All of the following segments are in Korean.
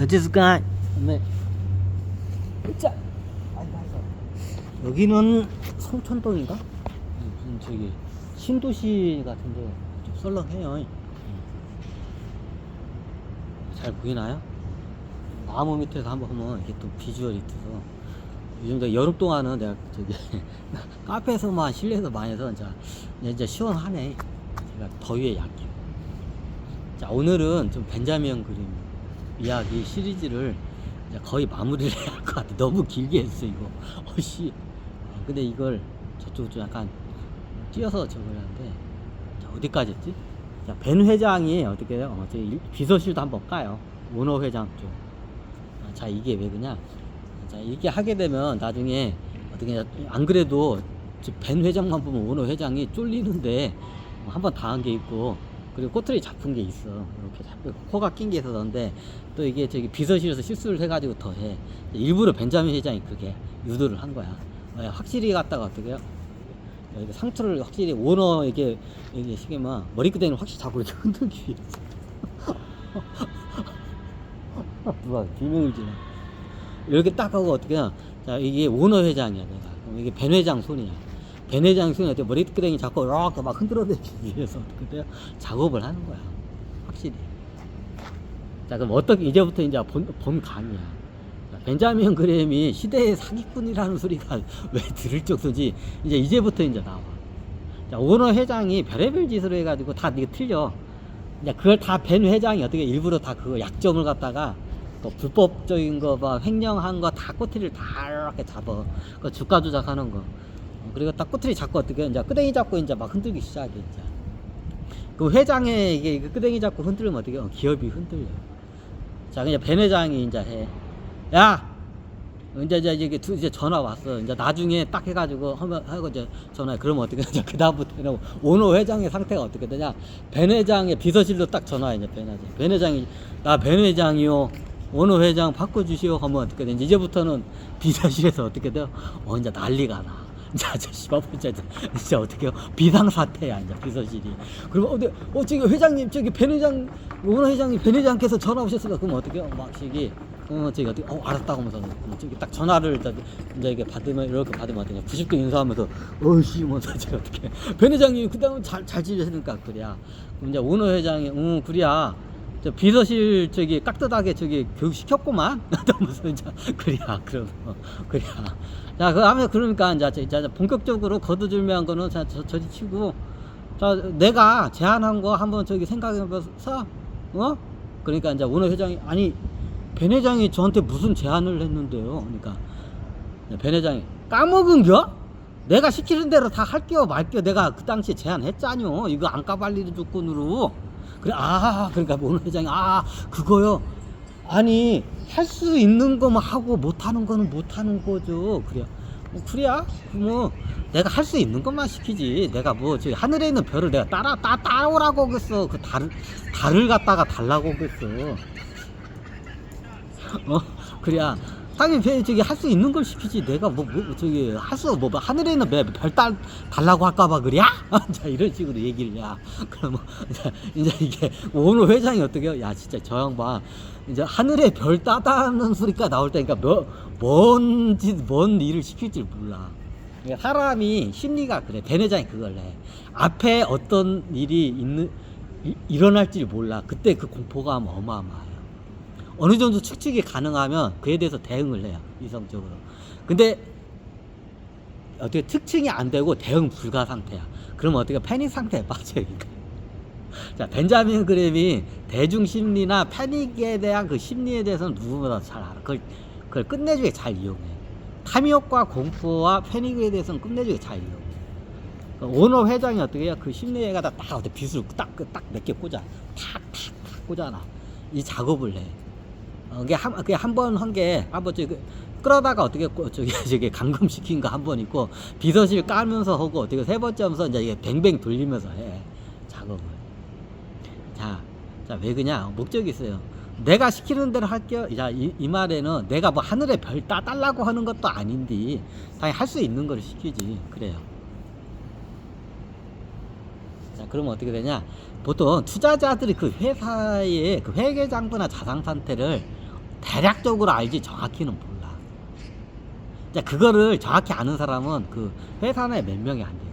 어디스까? 네. 자. 여기는 성촌동인가? 무슨 저기 신도시 같은데 좀 썰렁해요. 잘 보이나요? 나무 밑에서 한번 보면 이게 또 비주얼이 있어서 요즘 도 여름 동안은 내가 저기 카페에서만 실내에서 많이 해서 이제 이제 시원하네. 제가 더위에 약해. 자 오늘은 좀 벤자민 그림 이야기 시리즈를 거의 마무리를 해야 할 것 같아. 너무 길게 했어 이거. 어씨. 아, 근데 이걸 저쪽 좀 약간 띄어서 적어야 하는데 자 어디까지 했지? 자, 벤 회장이 어떻게 해요? 어, 일- 비서실도 한번 까요. 오너 회장 쪽. 아, 자, 이게 왜 그냐? 자, 이렇게 하게 되면 나중에 어떻게 냐- 안 그래도 저벤 회장만 보면 오너 회장이 쫄리는데 어, 한번 당한 게 있고 그리고 꼬투리 잡힌 게 있어. 이렇게 잡고 코가 낀 게 있었는데 또 이게 저기 비서실에서 실수를 해가지고 더 해. 일부러 벤자민 회장이 그게 유도를 한 거야. 어, 확실히 갖다가 어떻게 해요? 상투를 확실히 오너에게 이게 시계만 머리끄댕이를 확실히 잡고 이렇게 흔들기 위해서 누가 비명을 지나 이렇게 딱 하고 어떻게 하냐 자 이게 오너 회장이야 내가 그럼 이게 벤 회장 손이야 벤 회장 손이 어떻게 머리끄댕이 잡고 이렇게 막 흔들어대기 위해서 돼요 작업을 하는 거야 확실히 자 그럼 어떻게 이제부터 이제 본, 본 감이야 자, 벤자민 그램이 시대의 사기꾼이라는 소리가 왜 들을 정도지 이제 이제부터 이제 나와 자, 오너 회장이 별의별 짓을 해가지고 다 이게 틀려. 이제 그걸 다 벤 회장이 어떻게 일부러 다 그 약점을 갖다가 또 불법적인 거, 막 횡령한 거 다 꼬투리를 다 이렇게 잡아. 그 주가 조작하는 거. 어, 그리고 딱 꼬투리 잡고 어떻게 이제 끄댕이 잡고 이제 막 흔들기 이제. 그 회장의 이게 이게 끄댕이 잡고 흔들면 어떻게 어, 기업이 흔들려. 자, 그냥 벤 회장이 이제 해. 야, 이제 이제 이게 두 이제 전화 왔어. 이제 나중에 딱 해가지고 하면 하고 이제 전화. 그러면 어떻게 되냐? 그 다음부터는 오너 회장의 상태가 어떻게 되냐? 벤 회장의 비서실로 딱 전화 이제 벤 회장. 벤 회장이 나벤 회장이요. 오너 회장 바꿔주시오. 하면 어떻게 되냐? 이제부터는 비서실에서 어떻게 돼요? 어 이제 난리가 나. 이제 저 씨발 이제 이제 어떻게 요 비상 사태야 이제 비서실이. 그러면 어디 어 저기 회장님 저기 벤 회장 오너 회장님 벤 회장께서 전화 오셨으니까 그럼 어떻게 요? 막 저기 어, 저기 어떻게, 어, 알았다고 하면서, 어, 저기 딱 전화를 이제, 이제 이게 받으면, 이렇게 받으면 어떻게, 90도 인사하면서, 어이씨, 뭐, 제가 어떻게, 변 회장님, 그 다음에 잘, 잘 지내시니까, 그래야. 그럼 이제 오너 회장이, 응, 그래야. 저 비서실 저기 깍듯하게 저기 교육 시켰구만. 무슨 이제 그래야 그럼 어, 그래야. 자, 그 하면 그러니까 이제 자, 본격적으로 거두절미한 거는 자, 저, 저지 치고 자, 내가 제안한 거 한번 저기 생각해 봐서 어? 그러니까 이제 오너 회장이 아니 벤 회장이 저한테 무슨 제안을 했는데요. 그러니까 벤 회장이 까먹은겨? 내가 시키는 대로 다 할게요 말게요. 내가 그 당시에 제안했잖요. 이거 안 까발리는 조건으로. 그래 아 그러니까 오너 회장이 아 그거요. 아니 할 수 있는 거만 하고 못 하는 거는 못 하는 거죠. 그래. 뭐 그래야 뭐 내가 할 수 있는 것만 시키지. 내가 뭐 저기 하늘에 있는 별을 내가 따라 따 따오라고 그랬어. 그 달을 달을 갖다가 달라고 그랬어. 어 그래야 당연히 배- 저기 할 수 있는 걸 시키지. 내가 뭐, 뭐 저기 할수뭐 뭐 하늘에 있는 별달 달라고 할까봐 그래야 자 이런 식으로 얘기를 야 그러면 이제, 이제 이게 오늘 회장이 어떻게 해요? 야 진짜 저 양반 이제 하늘에 별 따다는 소리가 나올 때니까 뭐 뭔 짓 뭔 일을 시킬지 몰라. 그러니까 사람이 심리가 그래. 대 회장이 그걸 해. 앞에 어떤 일이 있는 이- 일어날지 몰라. 그때 그 공포감 어마어마해요 어느 정도 추측이 가능하면 그에 대해서 대응을 해요 이성적으로. 근데 어떻게 특징이 안 되고 대응 불가 상태야. 그러면 어떻게 패닉 상태에 빠져요 그러니까. 자 벤자민 그램이 대중 심리나 패닉에 대한 그 심리에 대해서는 누구보다 잘 알아. 그걸, 그걸 끝내주게 잘 이용해. 탐욕과 공포와 패닉에 대해서는 끝내주게 잘 이용해. 그 오너 회장이 어떻게 해요? 그 심리에가 딱 빗을 딱 딱 몇 개 꽂아. 탁 탁 탁 꽂아놔. 이 작업을 해. 어, 그게 한, 그게 한 번 한 게, 한 번, 저기, 끌어다가 어떻게, 꼬- 저기, 저기, 감금시킨 거 한 번 있고, 비서실 깔면서 하고, 어떻게 세 번째 하면서 이제 이게 뱅뱅 돌리면서 해. 작업을. 자, 자, 왜 그냐? 목적이 있어요. 내가 시키는 대로 할게요. 자, 이, 이 말에는 내가 뭐 하늘에 별 따 달라고 하는 것도 아닌데, 당연히 할 수 있는 걸 시키지. 그래요. 자, 그러면 어떻게 되냐? 보통 투자자들이 그 회사의 그 회계 장부나 자산 상태를 대략적으로 알지 정확히는 몰라. 자, 그거를 정확히 아는 사람은 그 회사 내에 몇 명이 안 되거든.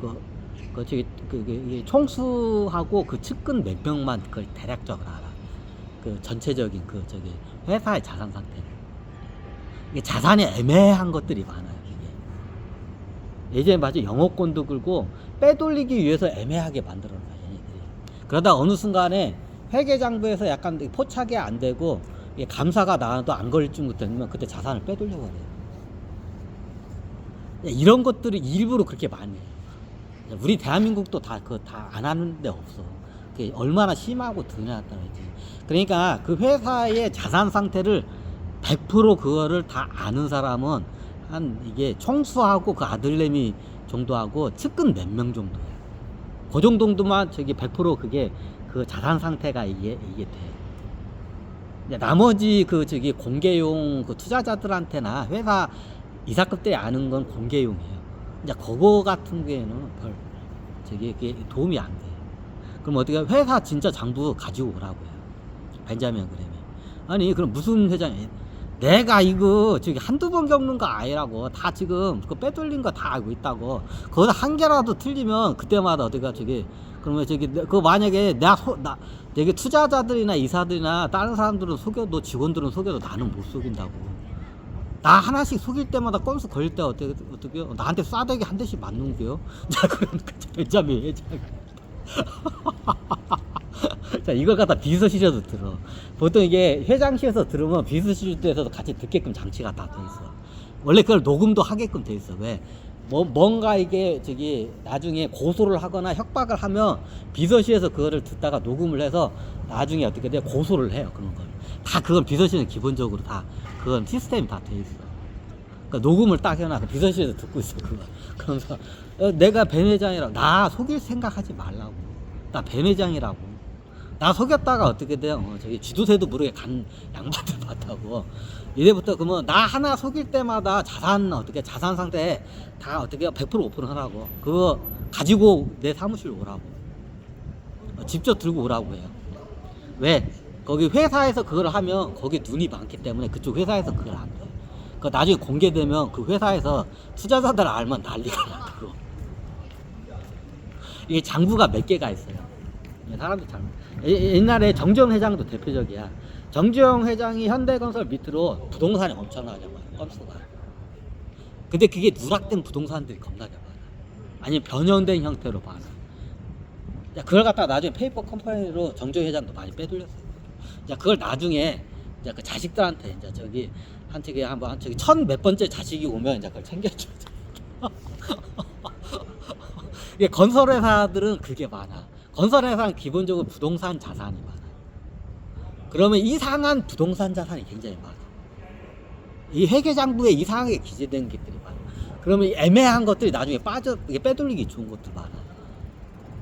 그, 그, 저기, 그, 그, 총수하고 그 측근 몇 명만 그걸 대략적으로 알아. 그 전체적인 그, 저기, 회사의 자산 상태를. 이게 자산이 애매한 것들이 많아요, 이게. 예전에 마치 영어권도 긁고 빼돌리기 위해서 애매하게 만들어놔, 얘네들이. 그러다 어느 순간에 회계 장부에서 약간 포착이 안 되고 감사가 나와도 안 걸릴 쯤 되면 그때 자산을 빼돌려버려요. 이런 것들이 일부러 그렇게 많이 해요. 우리 대한민국도 다 그거 다안 하는 데 없어. 그게 얼마나 심하고 드냐에 따라지. 그러니까 그 회사의 자산 상태를 100% 그거를 다 아는 사람은 한 이게 총수하고 그 아들내미 정도하고 측근 몇 명 정도예요. 그 정도만 저기 100% 그게 그 자산 상태가 이게 이게 돼. 나머지 그 저기 공개용 그 투자자들한테나 회사 이사급들이 아는 건 공개용이에요. 이제 그거 같은 경우에는 별 저기 도움이 안 돼. 그럼 어떻게 회사 진짜 장부 가지고 오라고요. 벤자민 그램이. 아니 그럼 무슨 회장이 내가 이거 저기 한두 번 겪는 거 아니라고 다 지금 그 빼돌린 거 다 알고 있다고 거기서 한 개라도 틀리면 그때마다 어디가 저기 그러면 저기 내- 그 만약에 나소나 되게 투자자들이나 이사들이나 다른 사람들은 속여도 직원들은 속여도 나는 못 속인다고 나 하나씩 속일 때마다 건수 걸릴 때 어떻게 어떻게요 나한테 싸대기 한 대씩 맞는 게요 자 그러니까 벤자민 회장 자, 이걸 갖다 비서실에서 들어. 보통 이게 회장실에서 들으면 비서실에서도 같이 듣게끔 장치가 다 돼 있어. 원래 그걸 녹음도 하게끔 돼 있어. 왜? 뭐, 뭔가 이게 저기 나중에 고소를 하거나 협박을 하면 비서실에서 그거를 듣다가 녹음을 해서 나중에 어떻게 돼? 고소를 해요. 그런 걸. 다 그건 비서실은 기본적으로 다 그건 시스템이 다 돼 있어. 그러니까 녹음을 딱 해놔. 그 비서실에서 듣고 있어. 그거. 그러면서 어, 내가 벤 회장이라고 나 속일 생각하지 말라고. 나 벤 회장이라고. 나 속였다가 어떻게 돼요? 어, 저기 쥐도새도 모르게 간 양반들 봤다고. 이제부터 그러면 나 하나 속일 때마다 자산 어떻게 자산 상태 다 어떻게 100% 오픈하라고. 그거 가지고 내 사무실 오라고. 어, 직접 들고 오라고 해요. 왜? 거기 회사에서 그걸 하면 거기 눈이 많기 때문에 그쪽 회사에서 그걸 안 돼. 그 나중에 공개되면 그 회사에서 투자자들 알면 난리가 나 그거. 이게 장부가 몇 개가 있어요. 예, 사람들 잘. 예- 옛날에 정주영 회장도 대표적이야. 정주영 회장이 현대건설 밑으로 부동산이 엄청나게 많아. 건수가. 근데 그게 누락된 부동산들이 겁나게 많아. 아니면 변형된 형태로 많아. 야, 그걸 갖다가 나중에 페이퍼 컴퍼니로 정주영 회장도 많이 빼돌렸어요. 자, 그걸 나중에 이제 그 자식들한테 이제 저기 한 저기 한번 저기 천몇 번째 자식이 오면 이제 그걸 챙겨줘. 이게 건설회사들은 그게 많아. 건설회사는 기본적으로 부동산 자산이 많아. 그러면 이상한 부동산 자산이 굉장히 많아. 이 회계장부에 이상하게 기재된 것들이 많아. 그러면 이 애매한 것들이 나중에 빠져, 이게 빼돌리기 좋은 것도 많아.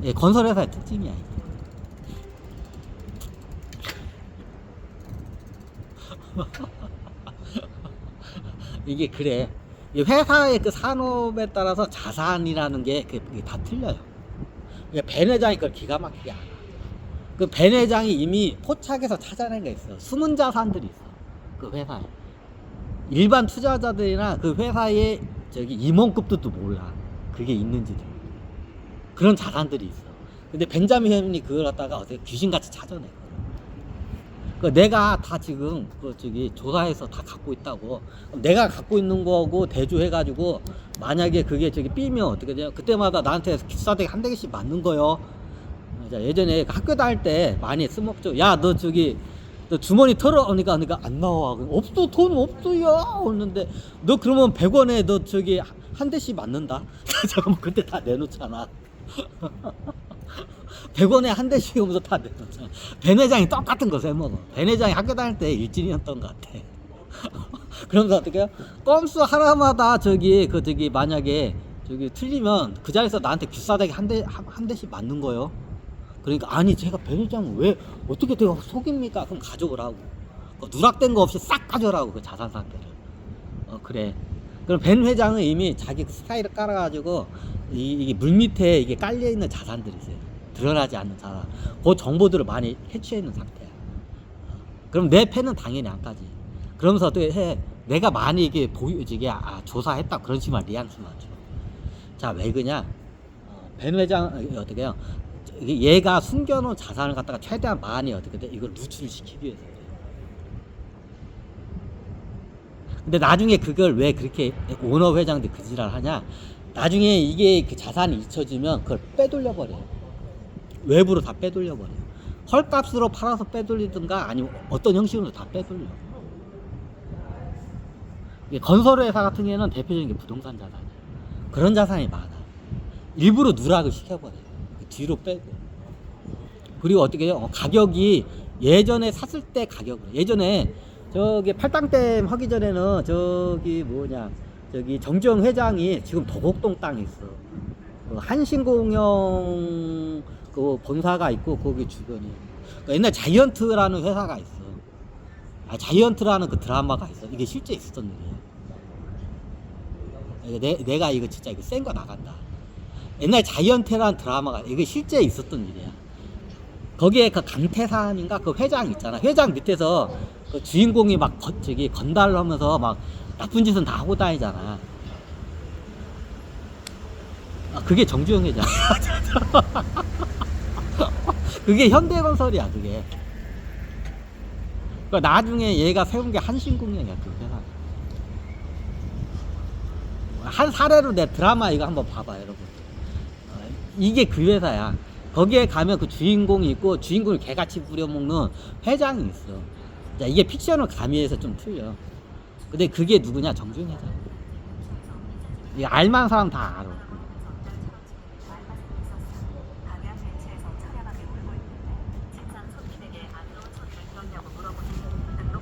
예, 건설회사의 특징이야, 이게. 그래. 이 회사의 그 산업에 따라서 자산이라는 게 그게 다 틀려요. 그러니까 벤 회장이 그걸 기가 막히게 알아. 그벤 회장이 이미 포착해서 찾아낸 게 있어. 숨은 자산들이 있어. 그 회사에. 일반 투자자들이나 그 회사의 저기 임원급들도 몰라. 그게 있는지도. 그런 자산들이 있어. 근데 벤자민 회장이 그걸 갖다가 어떻게 귀신같이 찾아내. 그 내가 다 지금 그 저기 조사해서 다 갖고 있다고 내가 갖고 있는 거하고 대조해 가지고 만약에 그게 저기 삐면 어떻게 돼요? 그때마다 나한테 기사대기 한 대씩 맞는 거요. 자, 예전에 학교 다닐 때 많이 쓰먹죠. 야 너 저기 너 주머니 털어 그러니까 그러니까 안 나와. 없어 돈 없어요. 했는데 너 그러면 100원에 너 저기 한 대씩 맞는다. 잠깐만 그때 다 내놓잖아. 100원에 한 대씩 오면서 다 내놓잖아. 벤 회장이 똑같은 거 써먹어. 벤 회장이 학교 다닐 때 일진이었던 것 같아. 그러면서 어떻게 해요? 껌수 하나마다 저기 그 저기 만약에 저기 틀리면 그 자리에서 나한테 귀싸대기 한 대 한, 한 대씩 맞는 거예요. 그러니까 아니 제가 벤 회장 왜 어떻게 내가 속입니까? 그럼 가져오라고. 그 누락된 거 없이 싹 가져오라고 그 자산 상태를. 어 그래. 그럼 벤 회장은 이미 자기 스타일을 깔아가지고 이, 이게 물 밑에 이게 깔려 있는 자산들이 있어요. 드러나지 않는 자산. 그 정보들을 많이 해치해 있는 상태야. 어, 그럼 내 패는 당연히 안 까지. 그러면서 어떻게 해? 내가 만약에 보여지게 아 조사했다 그런 식만 뉘앙스만 줘. 자왜 그냐? 어, 벤 회장 어, 어떻게 해요? 이게 얘가 숨겨놓은 자산을 갖다가 최대한 많이 어떻게 돼? 이걸 누출을 시키기 위해서. 그래요. 근데 나중에 그걸 왜 그렇게 오너 회장들 그 지랄 하냐? 나중에 이게 그 자산이 잊혀지면 그걸 빼돌려 버려요. 외부로 다 빼돌려 버려요. 헐값으로 팔아서 빼돌리든가 아니면 어떤 형식으로 다 빼돌려. 건설회사 같은 경우에는 대표적인 게 부동산 자산이에요. 그런 자산이 많아. 일부러 누락을 시켜버려요. 그 뒤로 빼고. 그리고 어떻게 해요? 어, 가격이 예전에 샀을 때 가격으로. 예전에 저기 팔당댐 하기 전에는 저기 뭐냐. 저기 정주영 회장이 지금 도곡동 땅에 있어. 그 한신공영 그 본사가 있고 거기 주변에. 그 옛날 자이언트라는 회사가 있어. 아, 자이언트라는 그 드라마가 있어. 이게 실제 있었던 일이야. 이거 내, 내가 이거 진짜 이거 센 거 나간다. 옛날 자이언트라는 드라마가 이게 실제 있었던 일이야. 거기에 그 강태산인가 그 회장 있잖아. 회장 밑에서 그 주인공이 막 거, 저기 건달을 하면서 막 나쁜 짓은 다 하고 다니잖아. 아, 그게 정주영 회장. 그게 현대건설이야, 그게. 그 나중에 얘가 세운 게 한신공영이야, 그 회사. 한 사례로 내 드라마 이거 한번 봐봐, 여러분. 어, 이게 그 회사야. 거기에 가면 그 주인공이 있고 주인공을 개같이 부려먹는 회장이 있어. 자, 이게 픽션을 가미해서 좀 틀려. 근데 그게 누구냐? 이 알만한 사람 다 알아.